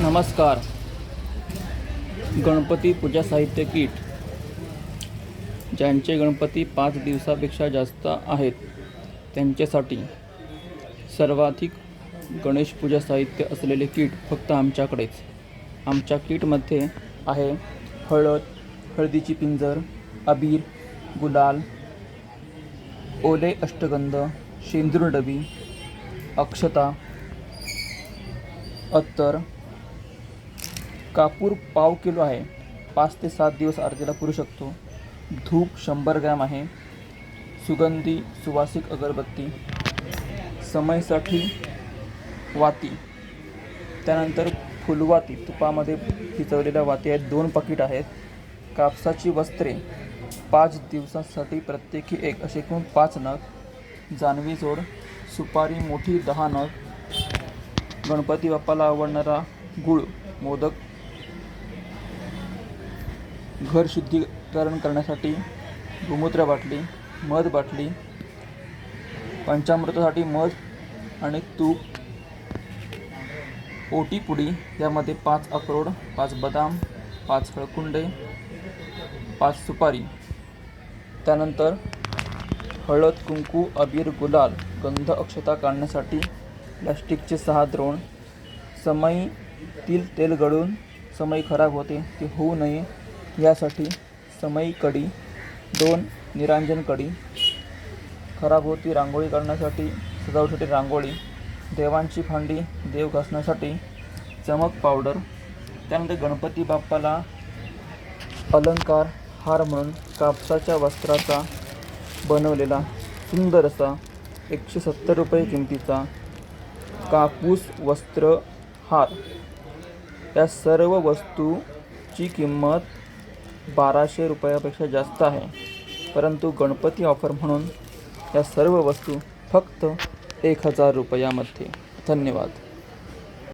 नमस्कार. गणपती पूजा साहित्य किट ज्यांचे गणपती पाच दिवसापेक्षा जास्त आहेत त्यांच्यासाठी सर्वाधिक गणेश पूजा साहित्य असलेले किट फक्त आमच्याकडेच. आमच्या किटमध्ये आहे हळद हळदीची पिंजर अबीर गुलाल ओले अष्टगंध शेंदूर डबी अक्षता अत्तर कापूर पाव किलो आहे. पाच ते सात दिवस आरतीला पुरू शकतो. धूप शंभर ग्रॅम आहे. सुगंधी सुवासिक अगरबत्ती. समयसाठी वाती. त्यानंतर फुलवाती. तुपामध्ये भिजवलेल्या वाती आहेत. दोन पाकिट आहेत. कापसाची वस्त्रे. पाच दिवसांसाठी प्रत्येकी एक असे एकूण पाच नग. जानवी जोड. सुपारी मोठी दहा नग. गणपती बाप्पाला आवडणारा गुळ. मोदक घर शुद्धीकरण करण्यासाठी गोमूत्र बाटली मध बाटली पंचामृतासाठी मध आणि तूप ओटी पुडी यामध्ये पाच अक्रोड पाच बदाम पाच हळकुंडे पाच सुपारी. त्यानंतर हळद कुंकू अबीर गुलाल गंध अक्षता काढण्यासाठी प्लॅस्टिकचे सहा द्रोण. समईतील तेल गळून समई खराब होते ते होऊ नये. यासाठी समई कडी दोन निरांजन कडी खराब होती रांगोळी करण्यासाठी सजावटीसाठी रांगोळी देवांची भांडी देव घासण्यासाठी चमक पावडर त्यानंतर गणपती बाप्पाला अलंकार हार म्हणून कापसाच्या वस्त्राचा बनवलेला सुंदर असा एकशे सत्तर रुपये किमतीचा कापूस वस्त्र हार. या सर्व वस्तूची किंमत बाराशे रुपयापेक्षा जास्त आहे. परंतु गणपती ऑफर म्हणून या सर्व वस्तू फक्त एक हजार रुपयामध्ये. धन्यवाद.